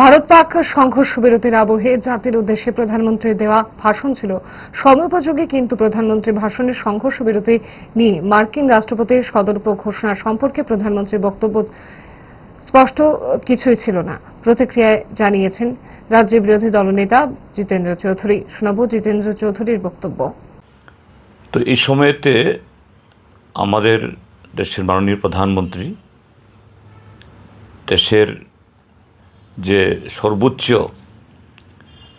ভারত পাক সংঘর্ষ বিরতির আবহে জাতির উদ্দেশ্যে প্রধানমন্ত্রীর দেওয়া ভাষণ ছিল সময়োপযোগী, কিন্তু প্রধানমন্ত্রীর ভাষণের সংঘর্ষ বিরতি নিয়ে মার্কিন রাষ্ট্রপতির সদর্প ঘোষণা সম্পর্কে প্রধানমন্ত্রীর বক্তব্য স্পষ্ট কিছুই ছিল না। প্রতিক্রিয়ায় জানিয়েছেন রাজ্যের বিরোধী দলনেতা জিতেন্দ্র চৌধুরী। শোনাব জিতেন্দ্র চৌধুরীর বক্তব্য। তো এই সময়েতে আমাদের দেশের মাননীয় প্রধানমন্ত্রী দেশের যে সর্বোচ্চ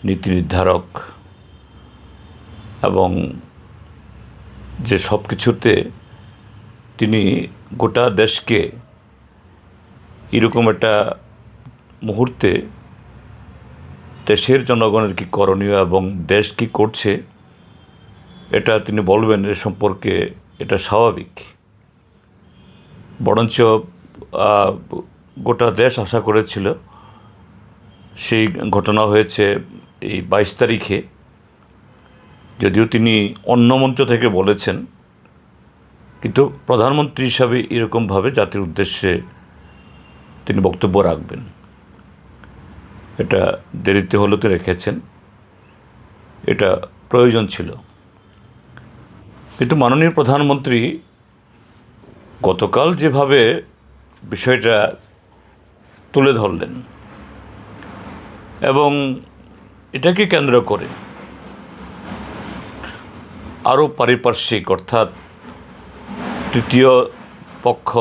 নীতি নির্ধারক এবং যে সব কিছুতে তিনি গোটা দেশকে এরকম একটা মুহূর্তে দেশের জনগণের কি করণীয় এবং দেশ কি করছে, এটা তিনি বলবেন এ সম্পর্কে এটা স্বাভাবিক। বরঞ্চ গোটা দেশ আশা করেছিল সেই ঘটনা হয়েছে এই বাইশ তারিখে। যদিও তিনি অন্য মঞ্চ থেকে বলেছেন, কিন্তু প্রধানমন্ত্রী হিসাবে এরকমভাবে জাতির উদ্দেশ্যে তিনি বক্তব্য রাখবেন। এটা দেরিতে হলেও তো রেখেছেন। এটা প্রয়োজন ছিল। কিন্তু মাননীয় প্রধানমন্ত্রী গতকাল যেভাবে বিষয়টা তুলে ধরলেন এবং এটাকে কেন্দ্র করে আরও পারিপার্শ্বিক অর্থাৎ তৃতীয় পক্ষ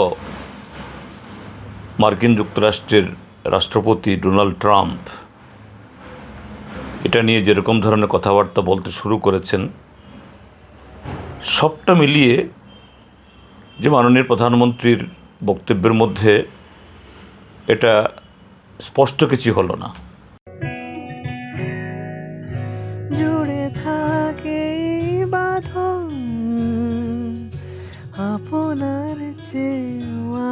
মার্কিন যুক্তরাষ্ট্রের রাষ্ট্রপতি ডোনাল্ড ট্রাম্প এটা নিয়ে যেরকম ধরনের কথাবার্তা বলতে শুরু করেছেন, সবটা মিলিয়ে যে মাননীয় প্রধানমন্ত্রীর বক্তব্যের মধ্যে এটা স্পষ্ট কিছু হলো না। আপনার চেয়ে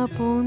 আপন